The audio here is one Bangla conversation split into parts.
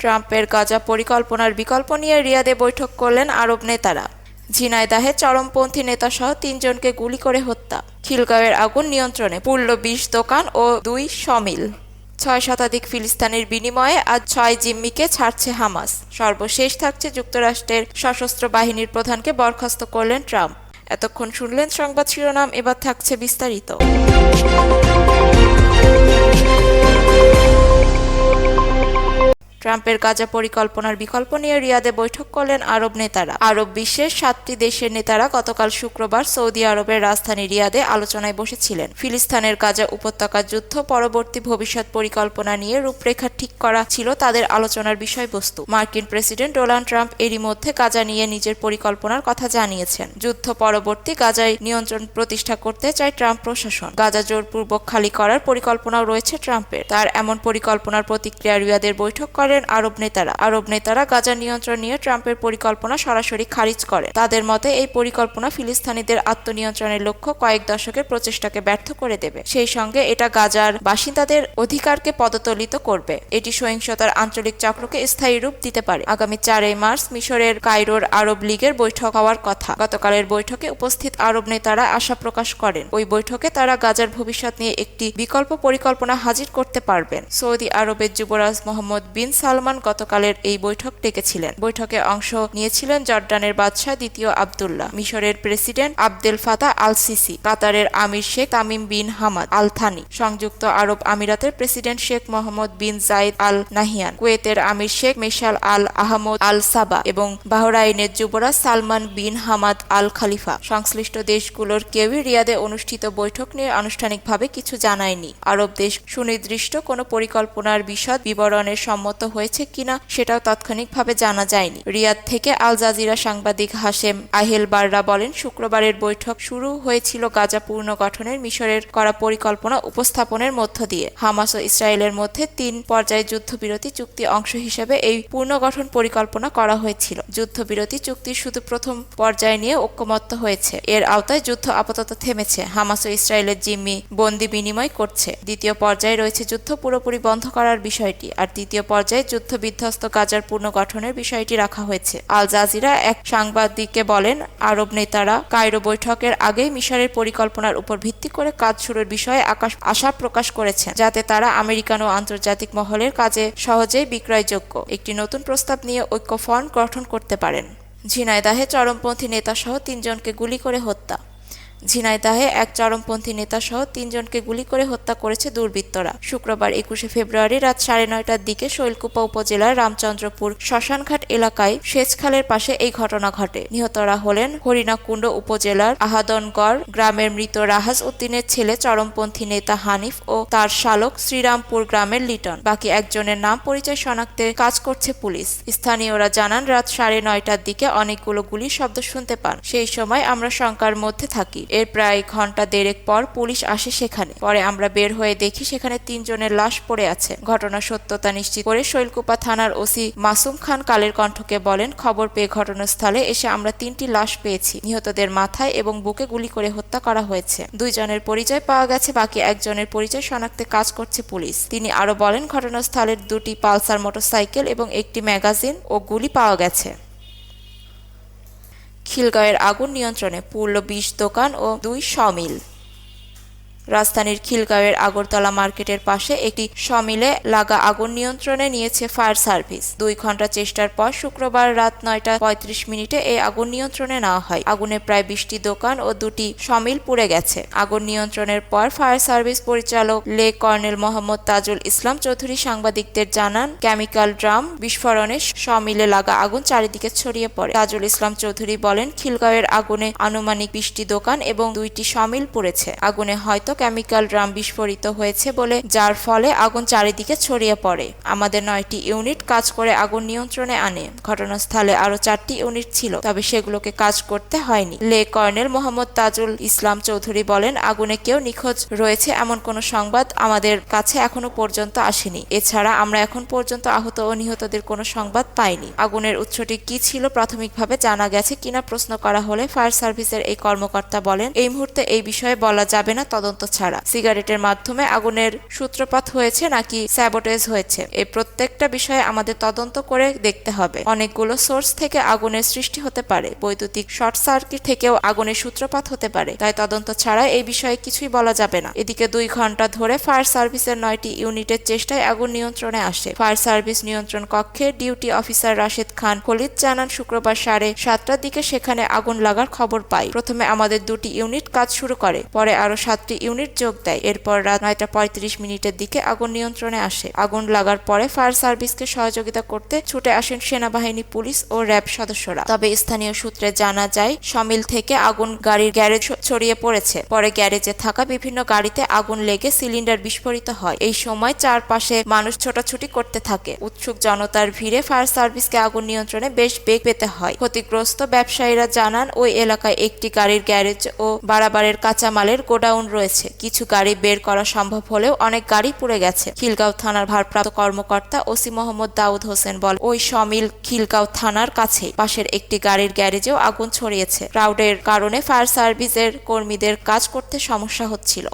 ট্রাম্পের গাজা পরিকল্পনার বিকল্প নিয়ে রিয়াদে বৈঠক করলেন আরব নেতারা। ঝিনাইদাহে চরমপন্থী নেতাসহ তিনজনকে গুলি করে হত্যা। খিলগাঁওয়ের আগুন নিয়ন্ত্রণে পুরল বিশ দোকান ও দুই সমিল ছয় শতাধিক ফিলিস্তানের বিনিময়ে আজ ছয় জিম্মিকে ছাড়ছে হামাস। সর্বশেষ থাকছে যুক্তরাষ্ট্রের সশস্ত্র বাহিনীর প্রধানকে বরখাস্ত করলেন ট্রাম্প। এতক্ষণ শুনলেন সংবাদ শিরোনাম, এবার থাকছে বিস্তারিত। ট্রাম্পের গাজা পরিকল্পনার বিকল্প নিয়ে রিয়াদে বৈঠক করলেন আরব নেতারা। আরব বিশ্বের সাতটি দেশের নেতারা গতকাল শুক্রবার সৌদি আরবের রাজধানী রিয়াদে আলোচনায় বসেছিলেন। ফিলিস্তানের গাজা উপত্যকা যুদ্ধ পরবর্তী ভবিষ্যৎ পরিকল্পনা নিয়ে রূপরেখা ঠিক করা ছিল তাদের আলোচনার বিষয়বস্তু। মার্কিন প্রেসিডেন্ট ডোনাল্ড ট্রাম্প এরই মধ্যে গাজা নিয়ে নিজের পরিকল্পনার কথা জানিয়েছেন। যুদ্ধ পরবর্তী গাজায় নিয়ন্ত্রণ প্রতিষ্ঠা করতে চায় ট্রাম্প প্রশাসন। গাজা জোরপূর্বক খালি করার পরিকল্পনাও রয়েছে ট্রাম্পের। তার এমন পরিকল্পনার প্রতিক্রিয়া রিয়াদের বৈঠক করেন আরব নেতারা। আরব নেতারা গাজা নিয়ন্ত্রণ নিয়ে ট্রাম্পের পরিকল্পনা সরাসরি খারিজ করে। তাদের মতে, এই পরিকল্পনা ফিলিস্তিনিদের আত্মনিয়ন্ত্রণের লক্ষ্য কয়েক দশকের প্রচেষ্টাকে ব্যর্থ করে দেবে। সেই সঙ্গে এটা গাজার বাসিন্দাদের অধিকারকে পদতলিত করবে। এটি সহিংসতার আঞ্চলিক চক্রকে স্থায়ী রূপ দিতে পারে। আগামী চারই মার্চ মিশরের কায়রোর আরব লীগের বৈঠক হওয়ার কথা। গতকালের বৈঠকে উপস্থিত আরব নেতারা আশা প্রকাশ করেন। ওই বৈঠকে তারা গাজার ভবিষ্যৎ নিয়ে একটি বিকল্প পরিকল্পনা হাজির করতে পারবেন। সৌদি আরবের যুবরাজ মোহাম্মদ বিন সালমান গতকালের এই বৈঠক ডেকেছিলেন। বৈঠকে অংশ নিয়েছিলেন জর্ডানের বাদশাহ দ্বিতীয় আবদুল্লাহ, মিশরের প্রেসিডেন্ট আবদেল ফাতা আল সিসি কাতারের আমির Sheikh Tamim bin Hamad Al Thani সংযুক্ত আরব আমিরাতের president Sheikh Mohammed bin Zayed Al Nahyan কুয়েতের আমির শেখ মেশাল আল আহমদ আল সাবা এবং বাহরাইনের যুবরাজ সালমান বিন হামাদ আল খালিফা সংশ্লিষ্ট দেশগুলোর কেউই রিয়াদে অনুষ্ঠিত বৈঠক নিয়ে আনুষ্ঠানিকভাবে কিছু জানায়নি। আরব দেশ সুনির্দিষ্ট কোনো পরিকল্পনার বিশদ বিবরণের সম্মত হয়েছে কিনা সেটাও তাৎক্ষণিকভাবে জানা যায়নি। রিয়াদ থেকে আল জাজিরা সাংবাদিক হাশেম আহিল বাররা বলেন, শুক্রবারের বৈঠক শুরু হয়েছিল গাজা পুনর্গঠনের মিশরের করা পরিকল্পনা উপস্থাপনের মধ্য দিয়ে। হামাস ও ইসরায়েলের মধ্যে তিন পর্যায়ে যুদ্ধবিরতি চুক্তি অংশ হিসেবে এই পুনর্গঠন পরিকল্পনা করা হয়েছিল। যুদ্ধবিরতি চুক্তির শুধু প্রথম পর্যায় নিয়ে ঐক্যমত্য হয়েছে। এর আওতায় যুদ্ধ আপাতত থেমেছে। হামাস ও ইসরায়েলের জিম্মি বন্দি বিনিময় করছে। দ্বিতীয় পর্যায়ে রয়েছে যুদ্ধ পুরোপুরি বন্ধ করার বিষয়টি। আর তৃতীয় পর্যায়ে যুদ্ধ বিধ্বস্ত গাজার পুনর্গঠনের বিষয়টি রাখা হয়েছে। আল জাজিরা এক সাংবাদিককে বলেন, আরব নেতারা কায়রো বৈঠকের আগেই মিশরের পরিকল্পনার উপর ভিত্তি করে কাজ শুরুর বিষয়ে আকাশ আশা প্রকাশ করেছেন, যাতে তারা আমেরিকান ও আন্তর্জাতিক মহলের কাজে সহজেই বিক্রয়যোগ্য একটি নতুন প্রস্তাব নিয়ে ঐক্য ফ্রন্ট গঠন করতে পারেন। ঝিনাইদাহে চরমপন্থী নেতাসহ তিনজনকে গুলি করে হত্যা। ঝিনাইদাহে এক চরমপন্থী নেতাসহ তিনজনকে গুলি করে হত্যা করেছে দুর্বৃত্তরা। শুক্রবার একুশে ফেব্রুয়ারি রাত সাড়ে নয়টার দিকে শৈলকুপা উপজেলার রামচন্দ্রপুর শ্মশানঘাট এলাকায় সেচখালের পাশে এই ঘটনা ঘটে। নিহতরা হলেন হরিণাকুণ্ড উপজেলার আহাদনগড় গ্রামের মৃত রাহাজ উদ্দিনের ছেলে চরমপন্থী নেতা হানিফ ও তার শালক শ্রীরামপুর গ্রামের লিটন। বাকি একজনের নাম পরিচয় শনাক্তে কাজ করছে পুলিশ। স্থানীয়রা জানান, রাত সাড়ে নয়টার দিকে অনেকগুলো গুলির শব্দ শুনতে পান। সেই সময় আমরা শঙ্কার মধ্যে থাকি। এর প্রায় ঘণ্টা দেড়েক পর পুলিশ আসে সেখানে। পরে আমরা বের হয়ে দেখি সেখানে তিনজনের লাশ পড়ে আছে। ঘটনার সত্যতা নিশ্চিত করে শৈলকুপা থানার ওসি মাসুম খান কালের কণ্ঠকে বলেন, খবর পেয়ে ঘটনাস্থলে এসে আমরা তিনটি লাশ পেয়েছি। নিহতদের মাথায় এবং বুকে গুলি করে হত্যা করা হয়েছে। দুইজনের পরিচয় পাওয়া গেছে, বাকি একজনের পরিচয় শনাক্তে কাজ করছে পুলিশ। তিনি আরও বলেন, ঘটনাস্থলের দুটি পালসার মোটরসাইকেল এবং একটি ম্যাগাজিন ও গুলি পাওয়া গেছে। খিলগাঁওয়ের আগুন নিয়ন্ত্রণে পুরল বিশ দোকান ও দুই সমিল রাজধানীর খিলগাঁওয়ের আগরতলা মার্কেটের পাশে একটি সমিলে লাগা আগুন নিয়ন্ত্রণে নিয়েছে ফায়ার সার্ভিস। দুই ঘণ্টা চেষ্টার পর শুক্রবার রাত নয়টা পঁয়ত্রিশ মিনিটে এই আগুন নিয়ন্ত্রণে নেওয়া হয়। আগুনে প্রায় বিশটি দোকান ও দুটি সমিল পুড়ে গেছে। আগুন নিয়ন্ত্রণের পর ফায়ার সার্ভিস পরিচালক লে কর্নেল মোহাম্মদ তাজুল ইসলাম চৌধুরী সাংবাদিকদের জানান, কেমিক্যাল ড্রাম বিস্ফোরণে সমিলে লাগা আগুন চারিদিকে ছড়িয়ে পড়ে। তাজুল ইসলাম চৌধুরী বলেন, খিলগাঁওয়ের আগুনে আনুমানিক বিশটি দোকান এবং দুইটি সমিল পুড়েছে। আগুনে হয়তো কেমিক্যাল ড্রাম বিস্ফোরিত হয়েছে বলে, যার ফলে আগুন চারিদিকে ছড়িয়ে পড়ে। আমাদের নয়টি ইউনিট কাজ করে আগুন নিয়ন্ত্রণে আনে। ঘটনাস্থলে আরও চারটি ইউনিট ছিল, তবে সেগুলোকে কাজ করতে হয়নি। লে কর্নেল মোহাম্মদ তাজুল ইসলাম চৌধুরী বলেন, আগুনে কেউ নিখোঁজ রয়েছে এমন কোনো সংবাদ আমাদের কাছে এখনও পর্যন্ত আসেনি। এছাড়া আমরা এখন পর্যন্ত আহত ও নিহতদের কোনো সংবাদ পাইনি। আগুনের উৎসটি কি ছিল প্রাথমিকভাবে জানা গেছে কিনা প্রশ্ন করা হলে ফায়ার সার্ভিসের এই কর্মকর্তা বলেন, এই মুহূর্তে এই বিষয়ে বলা যাবে না, তদন্ত তদন্ত ছাড়া। সিগারেটের মাধ্যমে আগুনের সূত্রপাত হয়েছে নাকি স্যাবোটেজ হয়েছে এই প্রত্যেকটা বিষয়ে আমাদের তদন্ত করে দেখতে হবে। অনেকগুলো সোর্স থেকে আগুনের সৃষ্টি হতে পারে, বৈদ্যুতিক শর্ট সার্কিট থেকেও আগুনের সূত্রপাত হতে পারে, তাই তদন্ত ছাড়া এই বিষয়ে কিছুই বলা যাবে না। এদিকে দুই ঘণ্টা ধরে ফায়ার সার্ভিসের নয়টি ইউনিটের চেষ্টায় আগুন নিয়ন্ত্রণে আসে। ফায়ার সার্ভিস নিয়ন্ত্রণ কক্ষে ডিউটি অফিসার রাশেদ খান খলিদ জানান, শুক্রবার সাড়ে সাতটার দিকে সেখানে আগুন লাগার খবর পাই। প্রথমে আমাদের দুটি ইউনিট কাজ শুরু করে, পরে আরও সাতটি ইউনিট যোগ দেয়। এরপর রাত নয়টা পঁয়ত্রিশ মিনিটের দিকে আগুন নিয়ন্ত্রণে আসে। আগুন লাগার পরে ফায়ার সার্ভিসকে সহযোগিতা করতে ছুটে আসেন সেনাবাহিনী, পুলিশ ও র্যাব সদস্যরা। তবে স্থানীয় সূত্রে জানা যায়, সমিল থেকে আগুন গাড়ির গ্যারেজ ছড়িয়ে পড়েছে। পরে গ্যারেজে থাকা বিভিন্ন গাড়িতে আগুন লেগে সিলিন্ডার বিস্ফোরিত হয়। এই সময় চারপাশে মানুষ ছোটাছুটি করতে থাকে। উৎসুক জনতার ভিড়ে ফায়ার সার্ভিসকে আগুন নিয়ন্ত্রণে বেশ বেগ পেতে হয়। ক্ষতিগ্রস্ত ব্যবসায়ীরা জানান, ওই এলাকায় একটি গাড়ির গ্যারেজ ও বাড়াবাড়ের কাঁচামালের গোডাউন রয়েছে। কিছু গাড়ি বের করা সম্ভব হলেও অনেক গাড়ি পুড়ে গেছে। খিলগাঁও থানার ভারপ্রাপ্ত কর্মকর্তা ওসি মোহাম্মদ দাউদ হোসেন বল ওই সমিল খিলগাঁও থানার কাছে পাশের একটি গাড়ির গ্যারেজেও আগুন ছড়িয়েছে। ক্রাউডের কারণে ফায়ার সার্ভিসের কর্মীদের কাজ করতে সমস্যা হচ্ছিল।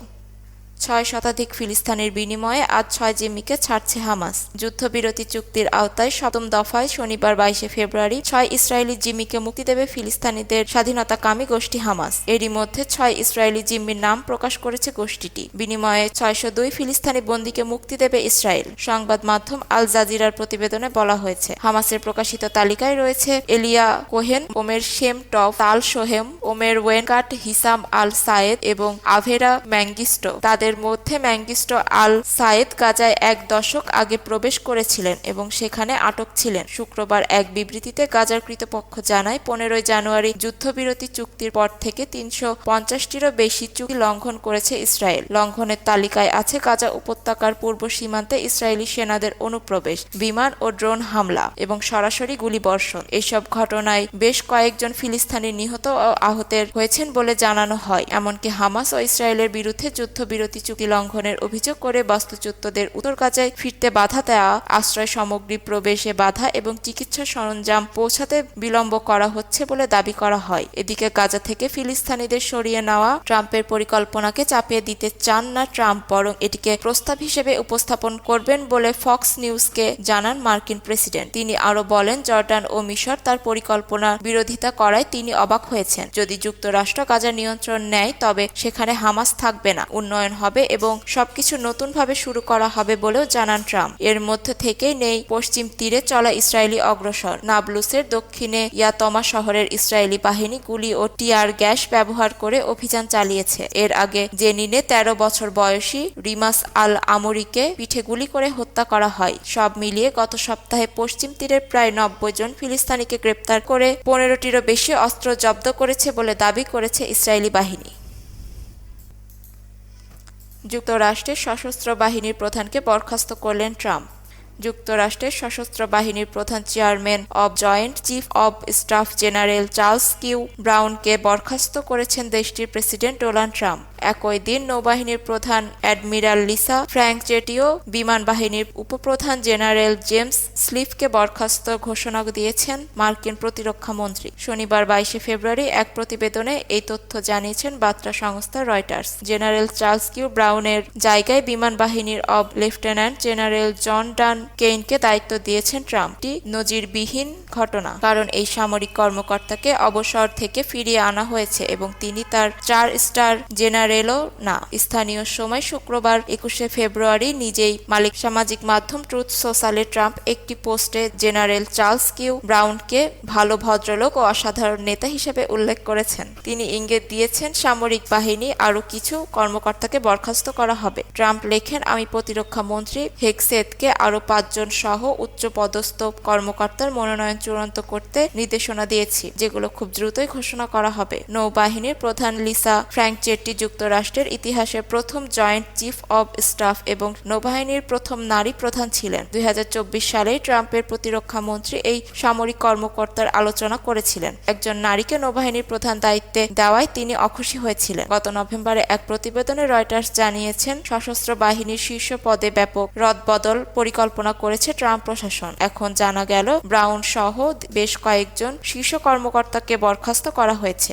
ছয় শতাধিক ফিলিস্তানের বিনিময়ে আজ ছয় জিম্মিকে ছাড়ছে হামাস। যুদ্ধবিরতি চুক্তির আওতায় সপ্তম দফায় শনিবার বাইশে ফেব্রুয়ারি ছয় ইসরায়েলি জিম্মিকে মুক্তি দেবে ফিলিস্তানিদের স্বাধীনতাকামী গোষ্ঠী হামাস। এরই মধ্যে ছয় ইসরায়েলি জিম্মির নাম প্রকাশ করেছে গোষ্ঠীটি। বিনিময়ে ছয়শো দুই ফিলিস্তানি বন্দীকে মুক্তি দেবে ইসরায়েল। সংবাদ মাধ্যম আল জাজিরার প্রতিবেদনে বলা হয়েছে, হামাসের প্রকাশিত তালিকায় রয়েছে Eliya Cohen, Omer Shem Tov Tal Shoham, Omer ওয়েনকাট, Hisham আল সায়েদ এবং আভেরা ম্যাঙ্গিস্টো। তাদের মধ্যে ম্যাঙ্গিস্টো আল সায়েদ গাজায় এক দশক আগে প্রবেশ করেছিলেন এবং সেখানে আটক ছিলেন। শুক্রবার এক বিবৃতিতে গাজার কৃতপক্ষ জানায়, পনেরোই জানুয়ারি যুদ্ধবিরতি চুক্তির পর থেকে তিনশো পঞ্চাশটিরও বেশি চুক্তি লঙ্ঘন করেছে ইসরায়েল। লঙ্ঘনের তালিকায় আছে গাজা উপত্যকার পূর্ব সীমান্তে ইসরায়েলি সেনাদের অনুপ্রবেশ, বিমান ও ড্রোন হামলা এবং সরাসরি গুলিবর্ষণ। এসব ঘটনায় বেশ কয়েকজন ফিলিস্তানি নিহত ও আহতের হয়েছেন বলে জানানো হয়। এমনকি হামাস ও ইসরায়েলের বিরুদ্ধে যুদ্ধবিরতি চুক্তি লঙ্ঘনের অভিযোগ করে বাস্তুচ্যুতদের উত্তর গাজায় ফিরতে বাধা দেওয়া, আশ্রয় সামগ্রী প্রবেশে বাধা এবং চিকিৎসা সরঞ্জাম পৌঁছাতে বিলম্ব করা হচ্ছে বলে দাবি করা হয়। এদিকে গাজা থেকে ফিলিস্তানিদের সরিয়ে নেওয়া ট্রাম্পের পরিকল্পনাকে চাপিয়ে দিতে চান না ট্রাম্প, বরং এটিকে প্রস্তাব হিসেবে উপস্থাপন করবেন বলে ফক্স নিউজকে জানান মার্কিন প্রেসিডেন্ট। তিনি আরও বলেন, জর্ডান ও মিশর তার পরিকল্পনা বিরোধিতা করায় তিনি অবাক হয়েছেন। যদি যুক্তরাষ্ট্র গাজা নিয়ন্ত্রণ নেয়, তবে সেখানে হামাস থাকবে না। উন্নয়ন হবে এবং সবকিছু নতুনভাবে শুরু করা হবে বলেও জানান ট্রাম্প। এর মধ্যে থেকেই নেই পশ্চিম তীরে চলা ইসরায়েলি অগ্রসর। নাবলুসের দক্ষিণে ইয়াতমা শহরের ইসরায়েলি বাহিনী গুলি ও টিয়ার গ্যাস ব্যবহার করে অভিযান চালিয়েছে। এর আগে জেনিনে ১৩ বছর বয়সী রিমাস আল আমরিকে পিঠে গুলি করে হত্যা করা হয়। সব মিলিয়ে গত সপ্তাহে পশ্চিম তীরের প্রায় নব্বই জন ফিলিস্তানিকে গ্রেপ্তার করে পনেরোটিরও বেশি অস্ত্র জব্দ করেছে বলে দাবি করেছে ইসরায়েলি বাহিনী। যুক্তরাষ্ট্রের সশস্ত্র বাহিনীর প্রধানকে বরখাস্ত করলেন ট্রাম্প। যুক্তরাষ্ট্রের সশস্ত্র বাহিনীর প্রধান chairman of joint chief of staff general Charles Q ব্রাউনকে বরখাস্ত করেছেন দেশটির প্রেসিডেন্ট ডোনাল্ড ট্রাম্প। একই দিন নৌবাহিনীর প্রধান অ্যাডমিরাল লিসা ফ্র্যাঙ্ক জেটিও বিমান বাহিনীর উপপ্রধান জেনারেল জেমস স্লিফকে বরখাস্ত ঘোষণা দিয়েছেন মার্কিন প্রতিরক্ষা মন্ত্রী। শনিবার বাইশে ফেব্রুয়ারি এক প্রতিবেদনে এই তথ্য জানিয়েছেন বার্তা সংস্থা রয়টার্স। জেনারেল চার্লস কিউ ব্রাউনের জায়গায় বিমান বাহিনীর of lieutenant general John Dan কেইনকে দায়িত্ব দিয়েছেন ট্রাম্পটি নজিরবিহীন ঘটনা, কারণ এই সামরিক কর্মকর্তাকে অবসর থেকে ফিরিয়ে আনা হয়েছে এবং তিনি তার চার স্টার জেনারেলও না। স্থানীয় সময় শুক্রবার একুশে ফেব্রুয়ারি নিজেই মালিক সামাজিক মাধ্যম ট্রুথ সোশ্যালে ট্রাম্প একটি পোস্টে জেনারেল চার্লস কিউ ব্রাউনকে ভালো ভদ্রলোক ও অসাধারণ নেতা হিসেবে উল্লেখ করেছেন। তিনি ইঙ্গিত দিয়েছেন, সামরিক বাহিনী আরও কিছু কর্মকর্তাকে বরখাস্ত করা হবে। ট্রাম্প লেখেন, আমি প্রতিরক্ষা মন্ত্রী হেকসেতকে আরও পাঁচজন সহ উচ্চ পদস্থ কর্মকর্তার মনোনয়ন চূড়ান্ত করতে নির্দেশনা দিয়েছি, যেগুলো খুব দ্রুতই ঘোষণা করা হবে। নৌবাহিনীর প্রধান লিসা ফ্র্যাঙ্ক জেটটি যুক্তরাষ্ট্রের ইতিহাসে প্রথম জয়েন্ট চিফ অব স্টাফ এবং নৌবাহিনীর প্রথম নারী প্রধান ছিলেন। দুই সালে ট্রাম্পের প্রতিরক্ষা মন্ত্রী এই সামরিক কর্মকর্তার আলোচনা করেছিলেন। একজন নারীকে নৌবাহিনীর প্রধান দায়িত্বে দেওয়ায় তিনি অখুশি হয়েছিলেন। গত নভেম্বরে এক প্রতিবেদনে রয়টার্স জানিয়েছেন, সশস্ত্র বাহিনীর শীর্ষ পদে ব্যাপক রদবদল পরিকল্পনা করেছে ট্রাম্প প্রশাসন। এখন জানা গেল, ব্রাউন সহ বেশ কয়েকজন শীর্ষ কর্মকর্তাকে বরখাস্ত করা হয়েছে।